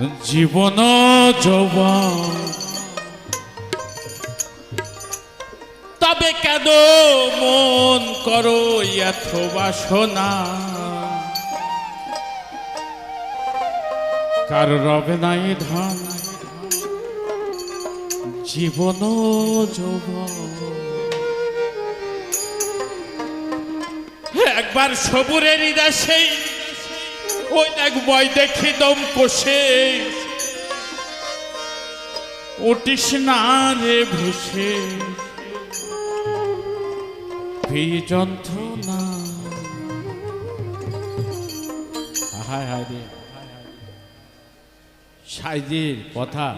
জীবন যৌবন তবে কেন মন করো এত বাসনা? কার রবে নাই ধান? জীবন যৌবন একবার সবুরের সেই ওই এক বই দেখি দম কষে। উঠিস না রে ভেসে। যন্ত্রণা। হায় হায় রে। সাইজির কথা।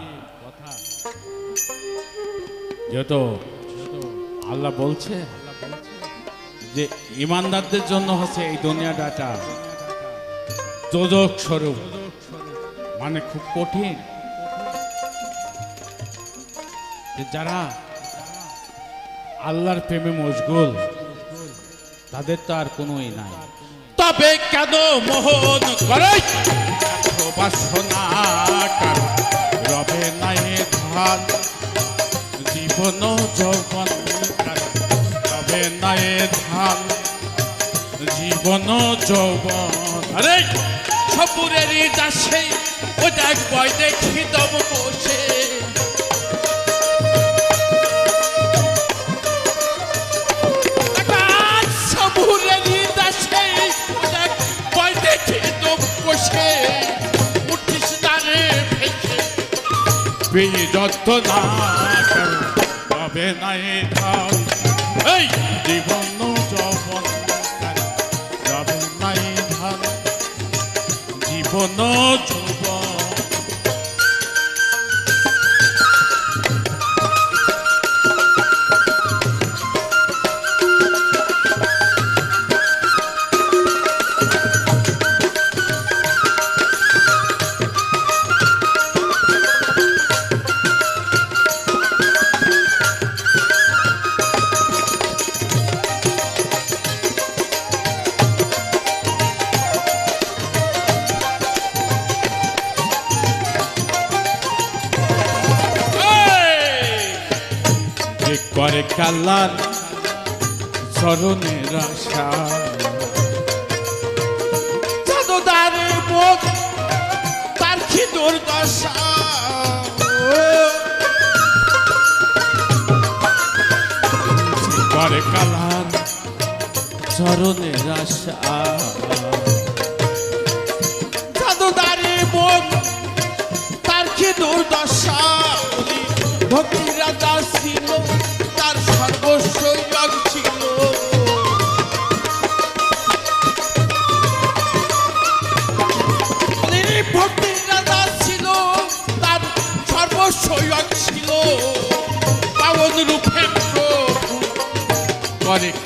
যেহেতু আল্লাহ বলছে যে, ইমানদারদের জন্য হচ্ছে এই দুনিয়াটা যোজক স্বরূপ। মানে খুব কঠিন। যারা আল্লাহর প্রেমে মশগুল, তাদের তো আর কোনোই নাই। তবে কেন মোহন করে? রবে নাই ধান, জীবন যৌবন রবে নাই ধান, জীবন যৌবন। আরে! সপুরেরই দাসে ও দেখ বয় দেখি দম বসে। আকাশ সপুরেরই দাসে ও দেখ করে কাল্লার চরণের আশা। চাঁদারে মুখ, তার কি দুর্দশা করে কালার চরণের আশা। চাঁদারে মুখ, তার কি দুর্দশা ভক্তি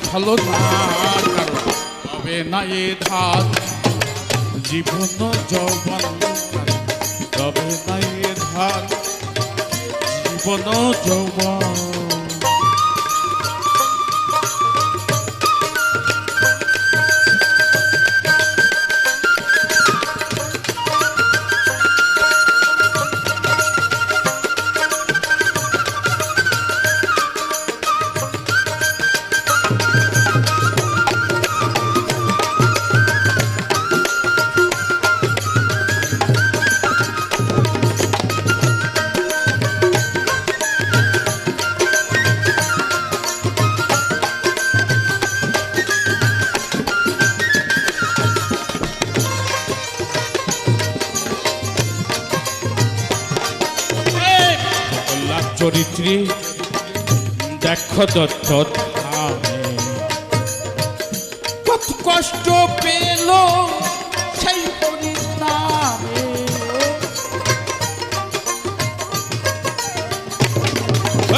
করে খলো না এ ধাত জীবন যৌবন তবে না এ জীবন যৌবন। চরিত্রে দেখো দত্ত কত কষ্ট পেল সেই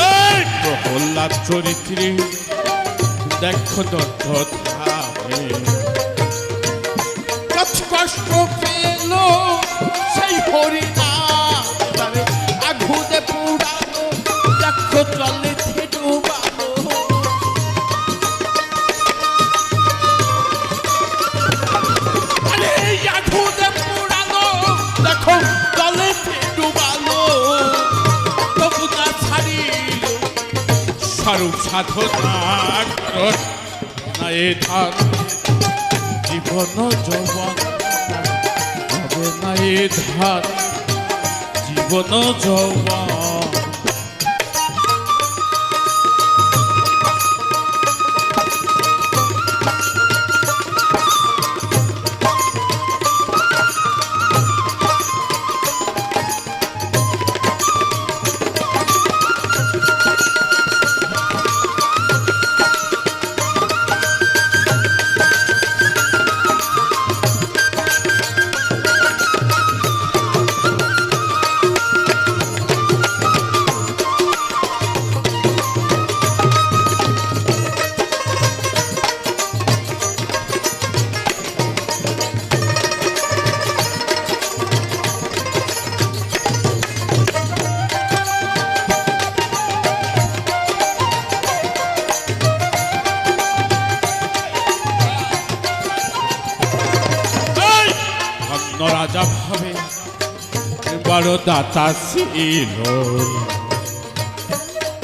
এই প্রহ্লাদ চরিত্রে দেখো দত্ত কত কষ্ট ধান জীবন যৌবন হবে না এ ধান। জীবন যৌবন বড় দাতা ছিল।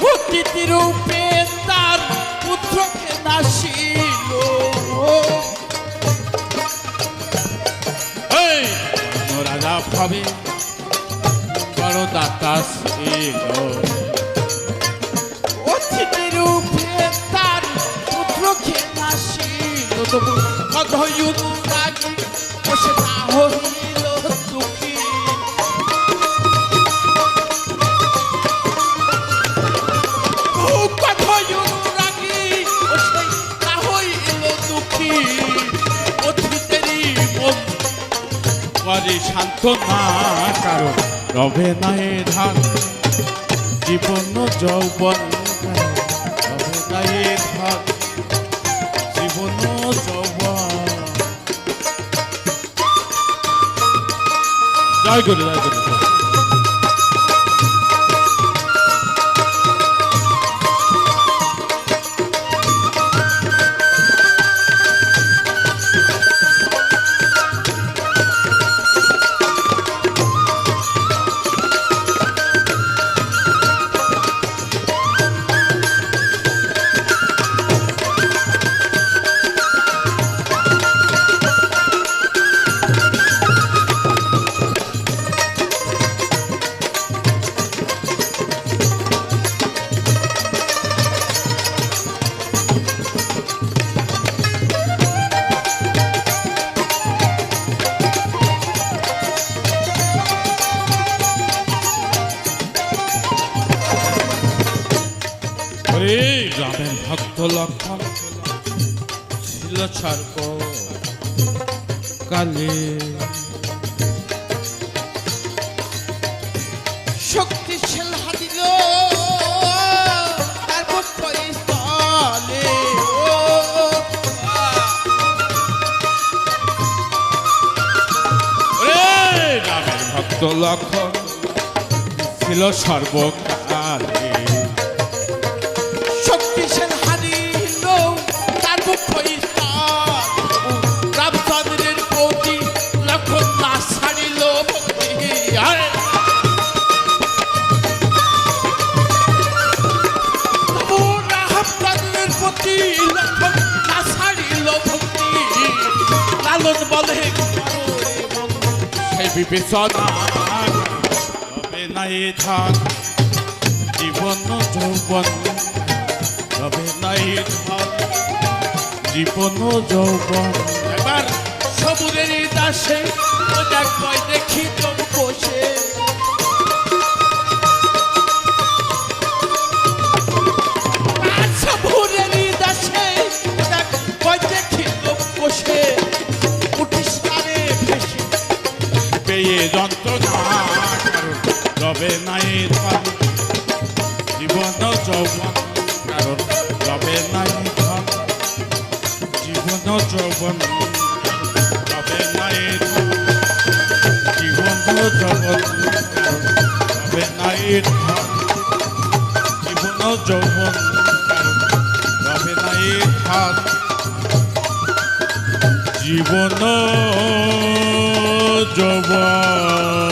অতিথি রূপে তার পুত্রকে নাসিল রাজা ভাবে বড় দাতা ছিল। অতিথি রূপে তার পুত্রকে নাসিল তবু করে শান্ত না কারণ রবে নাই ধান, জীবন যৌবন রবে নাই ধান, জীবন যৌবন। জয় গুরু জয় গুরু। ভক্ত লক্ষণ ছিল সর্প কালে শক্তিশাল হাতিল ভক্ত লক্ষণ ছিল সর্বকালে সেই তবে নাই ধান, জীবন যৌবন। তবে নাই ধান, জীবন যৌবন। এবার সবুরের দাসে ও দেখ পেয়ে যন্ত্রণা রবে নাই জীবন যৌবন কারণ রবে নাই জীবন যৌবন রবে নাই জীবন যৌবন রবে নাই জীবন যৌবন রবে নাই ধান, জীবন যৌবন